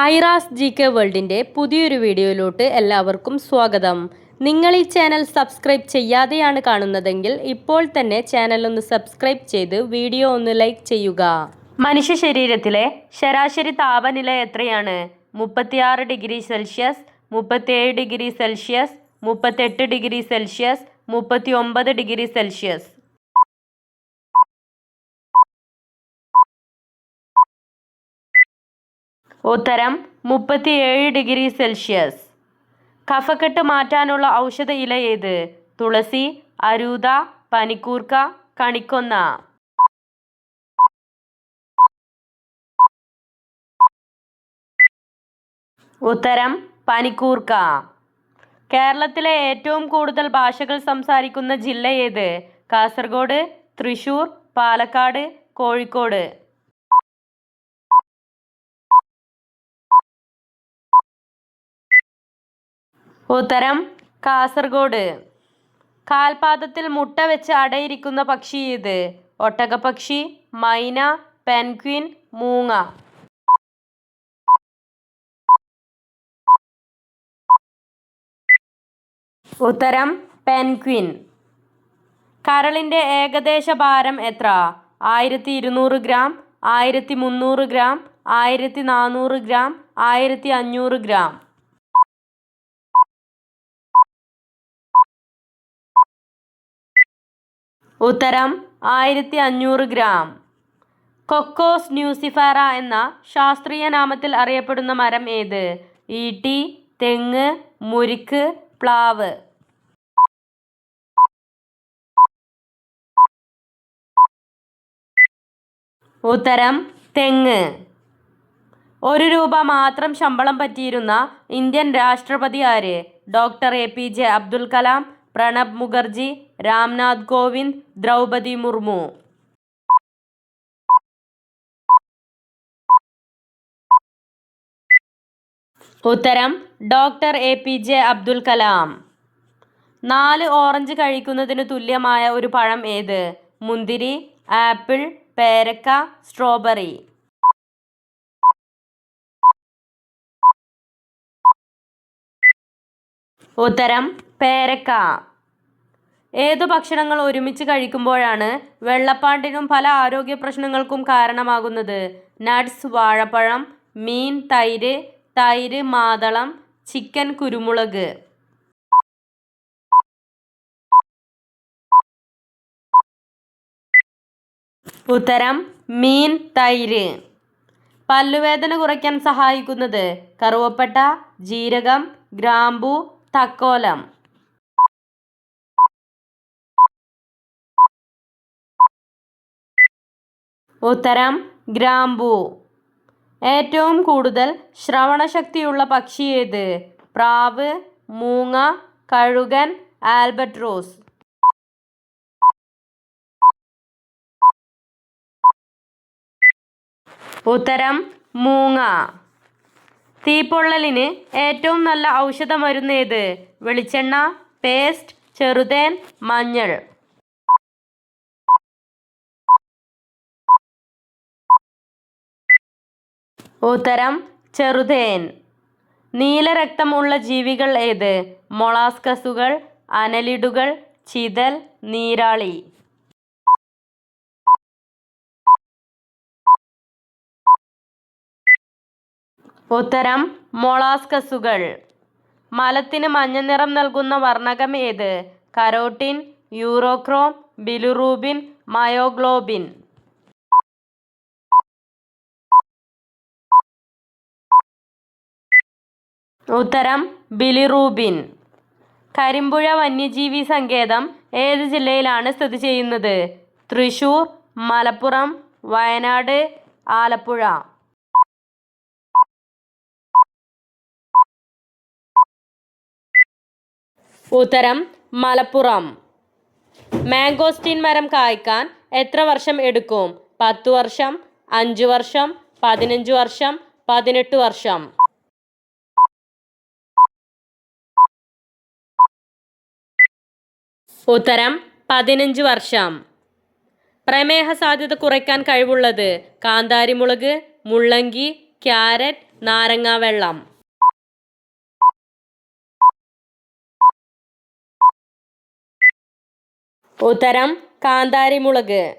Aira's G K വേൾഡിന്റെ പുതിയൊരു വീഡിയോയിലോട്ട് എല്ലാവർക്കും സ്വാഗതം. നിങ്ങൾ ഈ ചാനൽ സബ്സ്ക്രൈബ് ചെയ്യാതെയാണ് കാണുന്നതെങ്കിൽ ഇപ്പോൾ തന്നെ ചാനൽ ഒന്ന് സബ്സ്ക്രൈബ് ചെയ്ത് വീഡിയോ ഒന്ന് ലൈക്ക് ചെയ്യുക. മനുഷ്യ ശരീരത്തിലെ ശരാശരി താപനില എത്രയാണ്? മുപ്പത്തിയാറ് ഡിഗ്രി സെൽഷ്യസ് മുപ്പത്തിയേഴ് ഡിഗ്രി സെൽഷ്യസ് മുപ്പത്തെട്ട് ഡിഗ്രി സെൽഷ്യസ് മുപ്പത്തി ഒമ്പത് ഡിഗ്രി സെൽഷ്യസ്. ഉത്തരം മുപ്പത്തിയേഴ് ഡിഗ്രി സെൽഷ്യസ്. കഫക്കെട്ട് മാറ്റാനുള്ള ഔഷധ ഇല ഏത്? തുളസി അരൂത പനിക്കൂർക്ക കണിക്കൊന്ന. ഉത്തരം പനിക്കൂർക്ക. കേരളത്തിലെ ഏറ്റവും കൂടുതൽ ഭാഷകൾ സംസാരിക്കുന്ന ജില്ല ഏത്? കാസർഗോഡ് തൃശൂർ പാലക്കാട് കോഴിക്കോട്. ഉത്തരം കാസർഗോഡ്. കാൽപാദത്തിൽ മുട്ട വെച്ച് അടയിരിക്കുന്ന പക്ഷി ഏത് ഒട്ടകപ്പക്ഷി മൈന പെൻക്വിൻ മൂങ്ങ. ഉത്തരം പെൻക്വിൻ കരളിന്റെ ഏകദേശ ഭാരം എത്ര? ആയിരത്തി ഇരുന്നൂറ് ഗ്രാം ആയിരത്തി മുന്നൂറ് ഗ്രാം ആയിരത്തി നാനൂറ് ഗ്രാം ആയിരത്തി അഞ്ഞൂറ് ഗ്രാം. ഉത്തരം ആയിരത്തി അഞ്ഞൂറ് ഗ്രാം. കൊക്കോസ് ന്യൂസിഫാറ എന്ന ശാസ്ത്രീയ നാമത്തിൽ അറിയപ്പെടുന്ന മരം ഏത്? ഈട്ടി തെങ്ങ് മുരിക്ക് പ്ലാവ്. ഉത്തരം തെങ്ങ്. ഒരു രൂപ മാത്രം ശമ്പളം പറ്റിയിരുന്ന ഇന്ത്യൻ രാഷ്ട്രപതി ആര്? Doctor A P J Abdul Kalam Pranab Mukherjee Ramnath Kovind Draupadi Murmu. ഉത്തരം doctor A P J Abdul Kalam. നാല് ഓറഞ്ച് കഴിക്കുന്നതിന് തുല്യമായ ഒരു പഴം ഏത്? മുന്തിരി ആപ്പിൾ പേരക്ക സ്ട്രോബെറി. ഉത്തരം പേരക്ക. ഏതു ഭക്ഷണങ്ങൾ ഒരുമിച്ച് കഴിക്കുമ്പോഴാണ് വെള്ളപ്പാണ്ടിനും പല ആരോഗ്യ പ്രശ്നങ്ങൾക്കും കാരണമാകുന്നത്? നട്ട്സ് വാഴപ്പഴം മീൻ തൈര് തൈര് മാതളം ചിക്കൻ കുരുമുളക്. ഉത്തരം മീൻ തൈര്. പല്ലുവേദന കുറയ്ക്കാൻ സഹായിക്കുന്നത് കറുവപ്പട്ട ജീരകം ഗ്രാമ്പു തക്കോലം. ഉത്തരം ഗ്രാമ്പു. ഏറ്റവും കൂടുതൽ ശ്രവണശക്തിയുള്ള പക്ഷി ഏത്? പ്രാവ് മൂങ്ങ കഴുകൻ ആൽബട്രോസ് ഉത്തരം മൂങ്ങ. തീപ്പൊള്ളലിന് ഏറ്റവും നല്ല ഔഷധ മരുന്ന് ഏത്? വെളിച്ചെണ്ണ പേസ്റ്റ് ചെറുതേൻ മഞ്ഞൾ. ഉത്തരം ചെറുതേൻ. നീലരക്തമുള്ള ജീവികൾ ഏത്? മൊളാസ്കസുകൾ അനലിഡുകൾ ചിതൽ നീരാളി. ഉത്തരം മൊളാസ്കസുകൾ. മലത്തിന് മഞ്ഞ നിറം നൽകുന്ന വർണകം ഏത്? Carotene urochrome bilirubin myoglobin. ഉത്തരം ബിലിറൂബിൻ കരിമ്പുഴ വന്യജീവി സങ്കേതം ഏത് ജില്ലയിലാണ് സ്ഥിതി ചെയ്യുന്നത്? തൃശൂർ മലപ്പുറം വയനാട് ആലപ്പുഴ. ഉത്തരം മലപ്പുറം. മാംഗോസ്റ്റീൻ മരം കായ്ക്കാൻ എത്ര വർഷം എടുക്കും? പത്ത് വർഷം അഞ്ച് വർഷം പതിനഞ്ച് വർഷം പതിനെട്ട് വർഷം. ഉത്തരം പതിനഞ്ച് വർഷം. പ്രമേഹ സാധ്യത കുറയ്ക്കാൻ കഴിവുള്ളത് കാന്താരിമുളക് മുള്ളങ്കി ക്യാരറ്റ് നാരങ്ങാ വെള്ളം ഉത്തരം കാന്താരിമുളക്.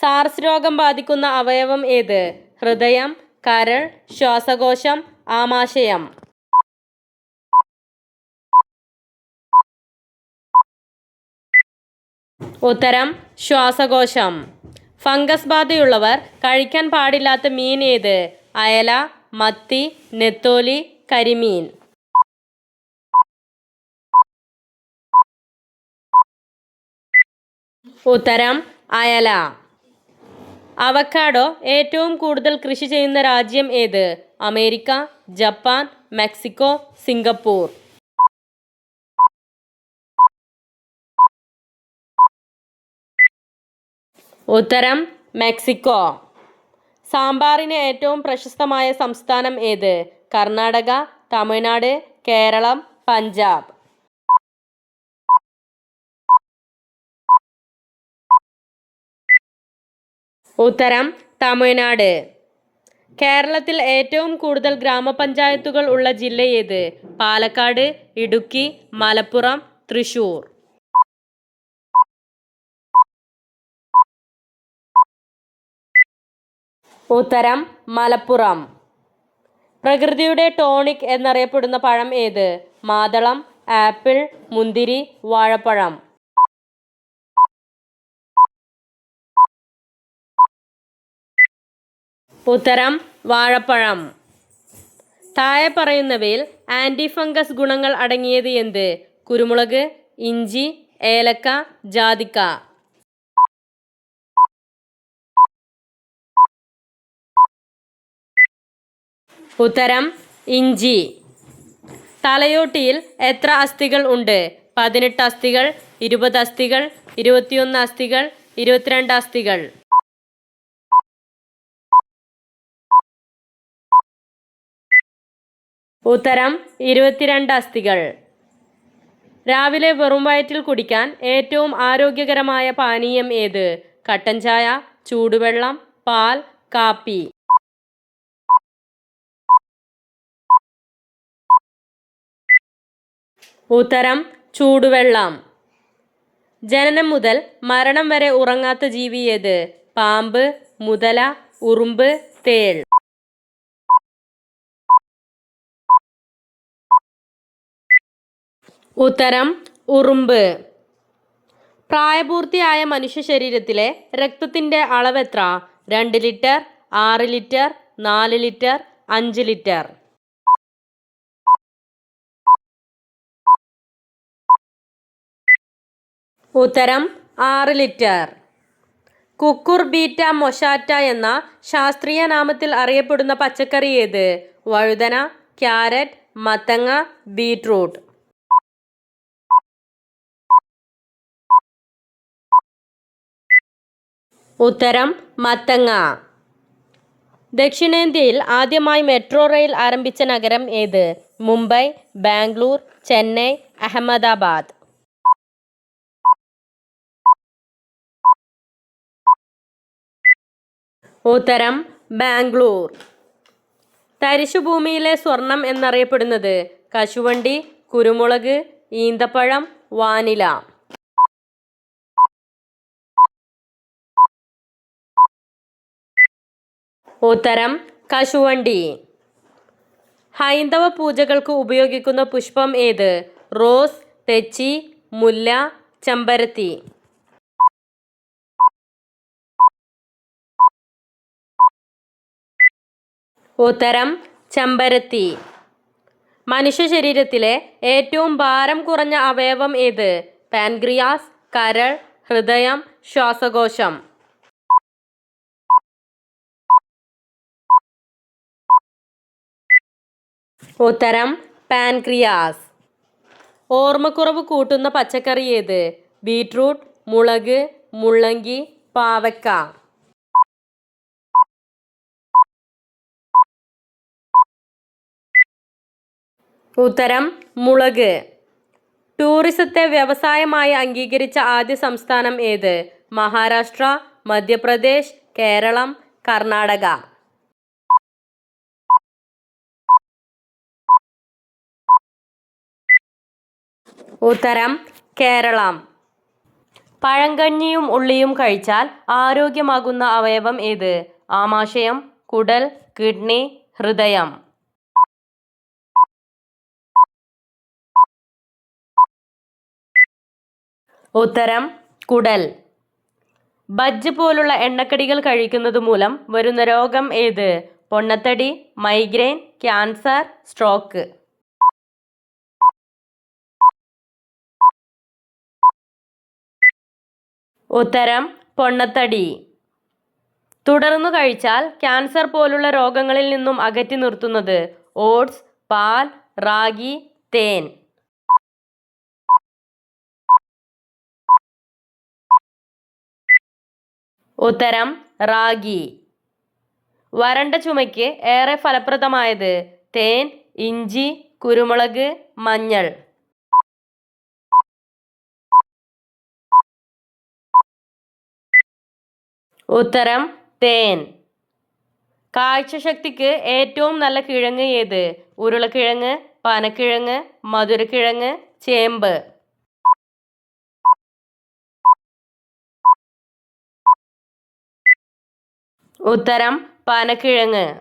സാർസ് രോഗം ബാധിക്കുന്ന അവയവം ഏത്? ഹൃദയം കരൾ ശ്വാസകോശം ആമാശയം. ഉത്തരം ശ്വാസകോശം. ഫംഗസ് ബാധയുള്ളവർ കഴിക്കാൻ പാടില്ലാത്ത മീൻ ഏത്? അയല മത്തി നെത്തോലി കരിമീൻ. ഉത്തരം അയല. അവക്കാഡോ ഏറ്റവും കൂടുതൽ കൃഷി ചെയ്യുന്ന രാജ്യം ഏത്? America Japan Mexico Singapore. ഉത്തരം മെക്സിക്കോ. സാമ്പാറിന് ഏറ്റവും പ്രശസ്തമായ സംസ്ഥാനം ഏത്? കർണാടക തമിഴ്നാട് കേരളം പഞ്ചാബ്. ഉത്തരം തമിഴ്നാട്. കേരളത്തിൽ ഏറ്റവും കൂടുതൽ ഗ്രാമപഞ്ചായത്തുകൾ ഉള്ള ജില്ല ഏത്? പാലക്കാട് ഇടുക്കി മലപ്പുറം തൃശൂർ. ഉത്തരം മലപ്പുറം. പ്രകൃതിയുടെ ടോണിക് എന്നറിയപ്പെടുന്ന പഴം ഏത്? മാതളം ആപ്പിൾ മുന്തിരി വാഴപ്പഴം. ഉത്തരം വാഴപ്പഴം. താഴെ പറയുന്നവയിൽ ആന്റി ഫംഗസ് ഗുണങ്ങൾ അടങ്ങിയത് എന്ത്? കുരുമുളക് ഇഞ്ചി ഏലക്ക ജാതിക്ക. ഉത്തരം ഇഞ്ചി. തലയോട്ടിയിൽ എത്ര അസ്ഥികൾ ഉണ്ട്? പതിനെട്ട് അസ്ഥികൾ ഇരുപത് അസ്ഥികൾ ഇരുപത്തിയൊന്ന് അസ്ഥികൾ ഇരുപത്തിരണ്ട് അസ്ഥികൾ. ഉത്തരം ഇരുപത്തിരണ്ട് അസ്ഥികൾ. രാവിലെ വെറും വയറ്റിൽ കുടിക്കാൻ ഏറ്റവും ആരോഗ്യകരമായ പാനീയം ഏത്? കട്ടൻ ചായ ചൂടുവെള്ളം പാൽ കാപ്പി. ഉത്തരം ചൂടുവെള്ളം. ജനനം മുതൽ മരണം വരെ ഉറങ്ങാത്ത ജീവി ഏത്? പാമ്പ് മുതല ഉറുമ്പ് തേൾ. ഉത്തരം ഉറുമ്പ്. പ്രായപൂർത്തിയായ മനുഷ്യ ശരീരത്തിലെ രക്തത്തിന്റെ അളവെത്ര രണ്ട് ലിറ്റർ ആറ് ലിറ്റർ നാല് ലിറ്റർ അഞ്ച് ലിറ്റർ. ഉത്തരം ആറ് ലിറ്റർ. കുക്കുർ ബീറ്റ മൊഷാറ്റ എന്ന ശാസ്ത്രീയ നാമത്തിൽ അറിയപ്പെടുന്ന പച്ചക്കറി ഏത്? വഴുതന ക്യാരറ്റ് മത്തങ്ങ ബീട്രൂട്ട് ഉത്തരം മത്തങ്ങ. ദക്ഷിണേന്ത്യയിൽ ആദ്യമായി മെട്രോ റെയിൽ ആരംഭിച്ച നഗരം ഏത്? മുംബൈ ബാംഗ്ലൂർ ചെന്നൈ അഹമ്മദാബാദ്. ഉത്തരം ബാംഗ്ലൂർ. തരിശുഭൂമിയിലെ സ്വർണം എന്നറിയപ്പെടുന്നത് കശുവണ്ടി കുരുമുളക് ഈന്തപ്പഴം വാനില. ഉത്തരം കശുവണ്ടി. ഹൈന്ദവ പൂജകൾക്ക് ഉപയോഗിക്കുന്ന പുഷ്പം ഏത്? റോസ് തെച്ചി മുല്ല ചെമ്പരത്തി. ഉത്തരം ചെമ്പരത്തി. മനുഷ്യ ശരീരത്തിലെ ഏറ്റവും ഭാരം കുറഞ്ഞ അവയവം ഏത്? പാൻക്രിയാസ് കരൾ ഹൃദയം ശ്വാസകോശം. ഉത്തരം പാൻക്രിയാസ്. ഓർമ്മക്കുറവ് കൂട്ടുന്ന പച്ചക്കറി ഏത്? ബീട്രൂട്ട് മുളക് മുള്ളങ്കി പാവക്ക. ഉത്തരം മുളക്. ടൂറിസത്തെ വ്യവസായമായി അംഗീകരിച്ച ആദ്യ സംസ്ഥാനം ഏത്? മഹാരാഷ്ട്ര മധ്യപ്രദേശ് കേരളം കർണാടക. ഉത്തരം കേരളം. പഴങ്കഞ്ഞിയും ഉള്ളിയും കഴിച്ചാൽ ആരോഗ്യമാകുന്ന അവയവം ഏത്? ആമാശയം കുടൽ കിഡ്നി ഹൃദയം. ഉത്തരം കുടൽ. ബജ്ജ് പോലുള്ള എണ്ണക്കടികൾ കഴിക്കുന്നത് മൂലം വരുന്ന രോഗം ഏത്? പൊണ്ണത്തടി മൈഗ്രെയിൻ ക്യാൻസർ സ്ട്രോക്ക്. ഉത്തരം പൊണ്ണത്തടി. തുടർന്നു കഴിച്ചാൽ ക്യാൻസർ പോലുള്ള രോഗങ്ങളിൽ നിന്നും അകറ്റി നിർത്തുന്നത് ഓട്സ് പാൽ റാഗി തേൻ. ഉത്തരം റാഗി. വരണ്ട ചുമയ്ക്ക് ഏറെ ഫലപ്രദമായത് തേൻ ഇഞ്ചി കുരുമുളക് മഞ്ഞൾ. ഉത്തരം തേൻ. കാഴ്ചശക്തിക്ക് ഏറ്റവും നല്ല കിഴങ്ങ് ഏത്? ഉരുളക്കിഴങ്ങ് പനക്കിഴങ്ങ് മധുരക്കിഴങ്ങ് ചേമ്പ്. ഉത്തരം പനക്കിഴങ്ങ്.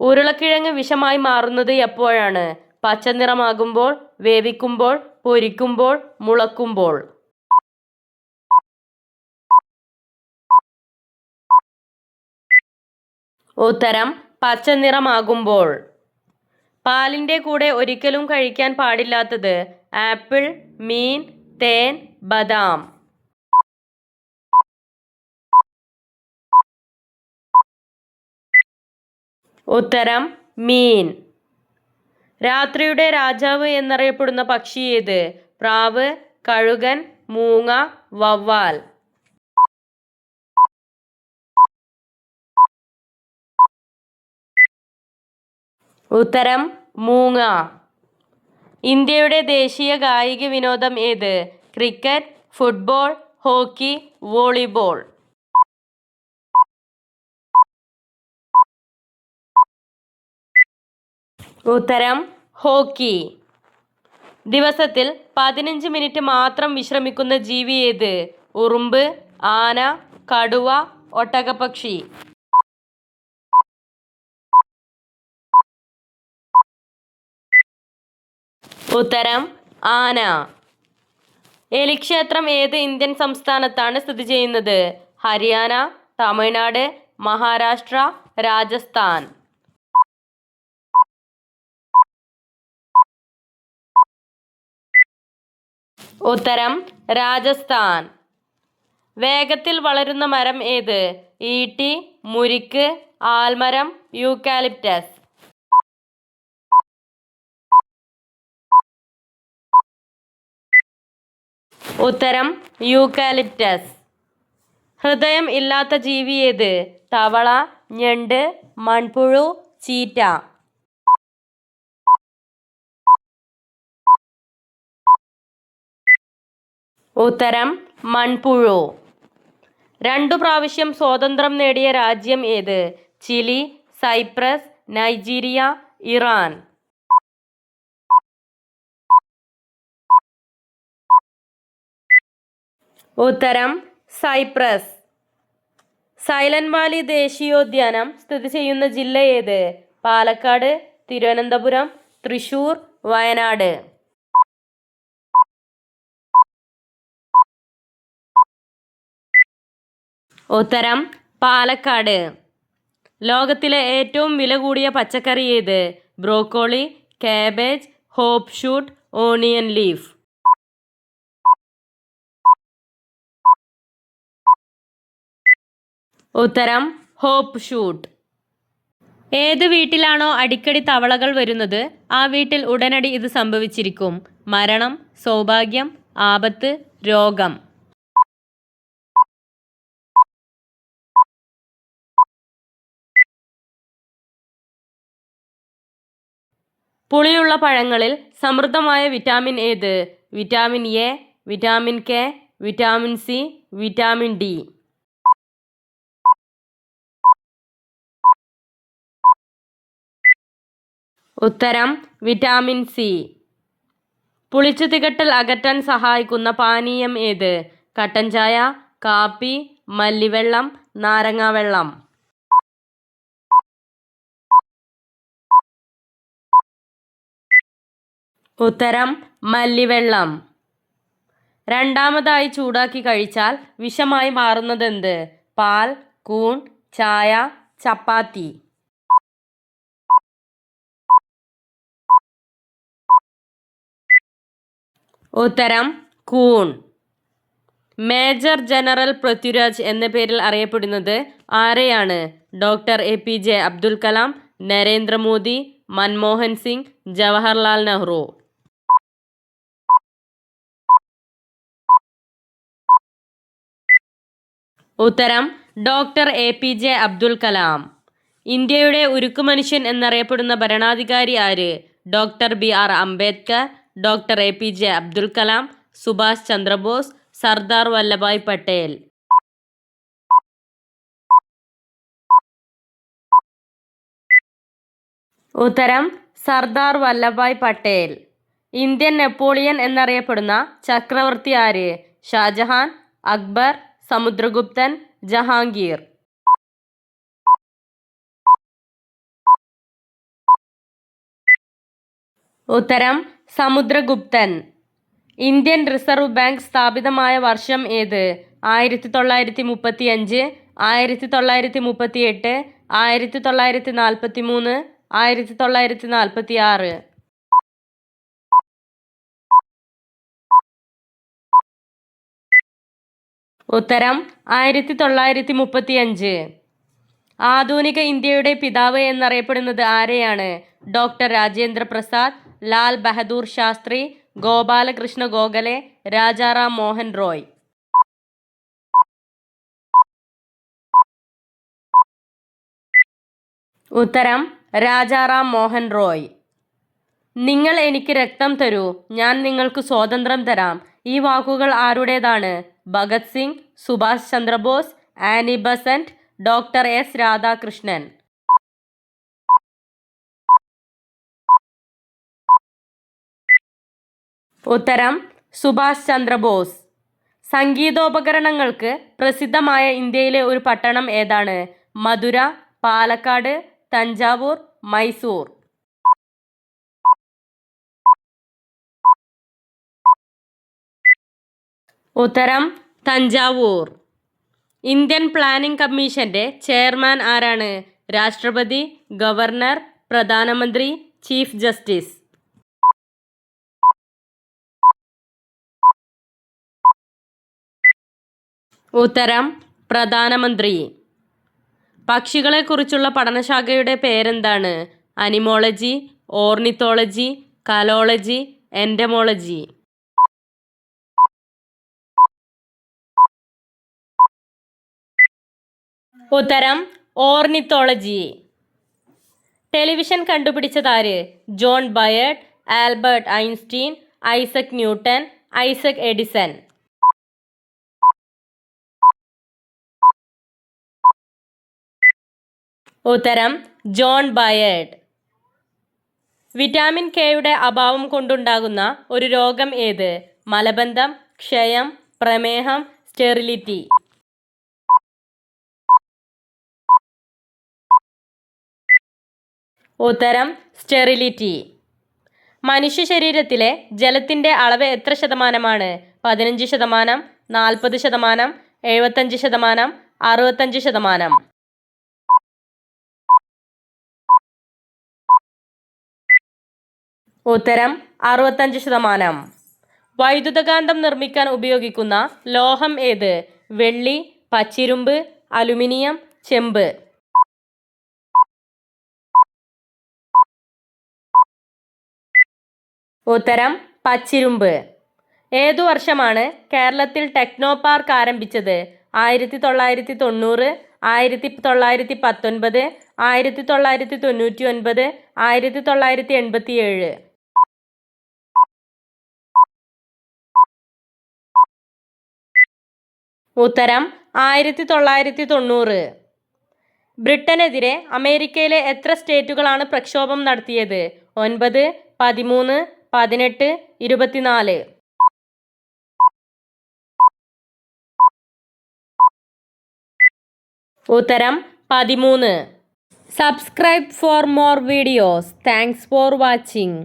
ഉരുളക്കിഴങ്ങ് വിഷമായി മാറുന്നത് എപ്പോഴാണ്? പച്ച നിറമാകുമ്പോൾ വേവിക്കുമ്പോൾ പൊരിക്കുമ്പോൾ മുളക്കുമ്പോൾ. ഉത്തരം പച്ച നിറമാകുമ്പോൾ. പാലിന്റെ കൂടെ ഒരിക്കലും കഴിക്കാൻ പാടില്ലാത്തത് ആപ്പിൾ മീൻ തേൻ ബദാം. ഉത്തരം മീൻ. രാത്രിയുടെ രാജാവ് എന്നറിയപ്പെടുന്ന പക്ഷി ഏത്? പ്രാവ് കഴുകൻ മൂങ്ങ വവ്വാൽ. ഉത്തരം മൂങ്ങ. ഇന്ത്യയുടെ ദേശീയ കായിക വിനോദം ഏത്? Cricket football hockey volleyball. ഉത്തരം ഹോക്കി. ദിവസത്തിൽ പതിനഞ്ച് മിനിറ്റ് മാത്രം വിശ്രമിക്കുന്ന ജീവി ഏത്? ഉറുമ്പ് ആന കടുവ ഒട്ടകപക്ഷി ഉത്തരം ആന. എലിക്ഷേത്രം ഏത് ഇന്ത്യൻ സംസ്ഥാനത്താണ് സ്ഥിതി ചെയ്യുന്നത്? ഹരിയാന തമിഴ്നാട് മഹാരാഷ്ട്ര രാജസ്ഥാൻ. ഉത്തരം രാജസ്ഥാൻ. വേഗത്തിൽ വളരുന്ന മരം ഏത്? ഈട്ടി മുരിക്ക് ആൽമരം യൂക്കാലിപ്റ്റസ്. ഉത്തരം യൂക്കാലിപ്റ്റസ്. ഹൃദയം ഇല്ലാത്ത ജീവി ഏത്? തവള ഞണ്ട് മൺപുഴു ചീറ്റ. ഉത്തരം മൺപുഴു. രണ്ടു പ്രാവശ്യം സ്വാതന്ത്ര്യം നേടിയ രാജ്യം ഏത്? Chile Cyprus Nigeria Iran. ഉത്തരം സൈപ്രസ്. സൈലന്റ് വാലി ദേശീയോദ്യാനം സ്ഥിതി ചെയ്യുന്ന ജില്ല ഏത്? പാലക്കാട് തിരുവനന്തപുരം തൃശൂർ വയനാട്. ഉത്തരം പാലക്കാട്. ലോകത്തിലെ ഏറ്റവും വില കൂടിയ പച്ചക്കറി ഏത്? Broccoli cabbage hop shoot onion leaf. ഉത്തരം ഹോപ്പ് ഷൂട്ട്. ഏത് വീട്ടിലാണോ അടിക്കടി തവളകൾ വരുന്നത് ആ വീട്ടിൽ ഉടനടി ഇത് സംഭവിച്ചിരിക്കും. മരണം സൗഭാഗ്യം ആപത്ത് രോഗം. പുളിയുള്ള പഴങ്ങളിൽ സമൃദ്ധമായ വിറ്റാമിൻ ഏത്? Vitamin A vitamin K vitamin C vitamin D. ഉത്തരം വിറ്റാമിൻ സി. പുളിച്ചു തികട്ടൽ അകറ്റാൻ സഹായിക്കുന്ന പാനീയം ഏത്? കട്ടൻ ചായ കാപ്പി മല്ലിവെള്ളം നാരങ്ങാവെള്ളം. ഉത്തരം മല്ലിവെള്ളം. രണ്ടാമതായി ചൂടാക്കി കഴിച്ചാൽ വിഷമായി മാറുന്നത് മാറുന്നതെന്ത്? പാൽ കൂൺ ചായ ചപ്പാത്തി. ഉത്തരം കൂൺ. മേജർ ജനറൽ പൃഥ്വിരാജ് എന്ന പേരിൽ അറിയപ്പെടുന്നത് ആരെയാണ്? Doctor A P J Abdul Kalam Narendra Modi Manmohan Singh Jawaharlal Nehru. ഉത്തരം doctor A P J Abdul Kalam. ഇന്ത്യയുടെ ഉരുക്കു മനുഷ്യൻ എന്നറിയപ്പെടുന്ന ഭരണാധികാരി ആര്? Doctor B R Ambedkar doctor A P J Abdul Kalam Subhash Chandra Bose Sardar Vallabhbhai Patel. ഉത്തരം Sardar Vallabhbhai Patel. Indian Napoleon എന്നറിയപ്പെടുന്ന ചക്രവർത്തി ആര്? ഷാജഹാൻ അക്ബർ സമുദ്രഗുപ്തൻ ജഹാംഗീർ. ഉത്തരം സമുദ്രഗുപ്തൻ. ഇന്ത്യൻ റിസർവ് ബാങ്ക് സ്ഥാപിതമായ വർഷം ഏത്? ആയിരത്തി തൊള്ളായിരത്തി മുപ്പത്തി അഞ്ച് ആയിരത്തി തൊള്ളായിരത്തി മുപ്പത്തി എട്ട് ആയിരത്തി തൊള്ളായിരത്തി നാൽപ്പത്തി മൂന്ന് ആയിരത്തി തൊള്ളായിരത്തി നാൽപ്പത്തി ആറ് ഉത്തരം ആയിരത്തി തൊള്ളായിരത്തി മുപ്പത്തി അഞ്ച് ആധുനിക ഇന്ത്യയുടെ പിതാവ് എന്നറിയപ്പെടുന്നത് ആരെയാണ്? ഡോക്ടർ രാജേന്ദ്ര പ്രസാദ് ലാൽ ബഹദൂർ ശാസ്ത്രി ഗോപാലകൃഷ്ണ ഗോഖലെ രാജാറാം മോഹൻ റോയ്. ഉത്തരം രാജാറാം മോഹൻ റോയ്. നിങ്ങൾ എനിക്ക് രക്തം തരൂ. ഞാൻ നിങ്ങൾക്ക് സ്വാതന്ത്ര്യം തരാം. ഈ വാക്കുകൾ ആരുടേതാണ്? Bhagat Singh Subhash Chandra Bose Annie Besant doctor S Radhakrishnan. ഉത്തരം സുഭാഷ് ചന്ദ്രബോസ്. സംഗീതോപകരണങ്ങൾക്ക് പ്രസിദ്ധമായ ഇന്ത്യയിലെ ഒരു പട്ടണം ഏതാണ്? മധുര പാലക്കാട് തഞ്ചാവൂർ മൈസൂർ. ഉത്തരം തഞ്ചാവൂർ. ഇന്ത്യൻ പ്ലാനിംഗ് കമ്മീഷന്റെ ചെയർമാൻ ആരാണ്? രാഷ്ട്രപതി ഗവർണർ പ്രധാനമന്ത്രി ചീഫ് ജസ്റ്റിസ്. ഉത്തരം പ്രധാനമന്ത്രി. പക്ഷികളെക്കുറിച്ചുള്ള പഠനശാഖയുടെ പേരെന്താണ്? അനിമോളജി ഓർണിത്തോളജി കലോളജി എൻഡമോളജി ഉത്തരം ornithology. Television കണ്ടുപിടിച്ചതാര് John Baird Albert Einstein Isaac Newton Isaac Edison. ഉത്തരം ജോൺ ബയേർഡ്. വിറ്റാമിൻ കെയുടെ അഭാവം കൊണ്ടുണ്ടാകുന്ന ഒരു രോഗം ഏത്? മലബന്ധം ക്ഷയം പ്രമേഹം സ്റ്റെറിലിറ്റി. ഉത്തരം സ്റ്റെറിലിറ്റി. മനുഷ്യ ശരീരത്തിലെ ജലത്തിന്റെ അളവ് എത്ര ശതമാനമാണ്? പതിനഞ്ച് ശതമാനം നാൽപ്പത് ശതമാനം എഴുപത്തഞ്ച് ശതമാനം അറുപത്തഞ്ച് ശതമാനം. ഉത്തരം അറുപത്തഞ്ച് ശതമാനം. വൈദ്യുതകാന്തം നിർമ്മിക്കാൻ ഉപയോഗിക്കുന്ന ലോഹം ഏത്? വെള്ളി പച്ചിരുമ്പ് അലുമിനിയം ചെമ്പ്. ഉത്തരം പച്ചിരുമ്പ്. ഏതു വർഷമാണ് കേരളത്തിൽ ടെക്നോ പാർക്ക് ആരംഭിച്ചത്? ആയിരത്തി തൊള്ളായിരത്തി തൊണ്ണൂറ് ആയിരത്തി തൊള്ളായിരത്തി പത്തൊൻപത് ആയിരത്തി തൊള്ളായിരത്തി തൊണ്ണൂറ്റി ഒൻപത് ആയിരത്തി തൊള്ളായിരത്തി എൺപത്തി ഏഴ് ഉത്തരം ആയിരത്തി തൊള്ളായിരത്തി തൊണ്ണൂറ് ബ്രിട്ടനെതിരെ അമേരിക്കയിലെ എത്ര സ്റ്റേറ്റുകളാണ് പ്രക്ഷോഭം നടത്തിയത്? ഒൻപത് പതിമൂന്ന് പതിനെട്ട് ഇരുപത്തിനാല്. ഉത്തരം പതിമൂന്ന്. Subscribe for more videos thanks for watching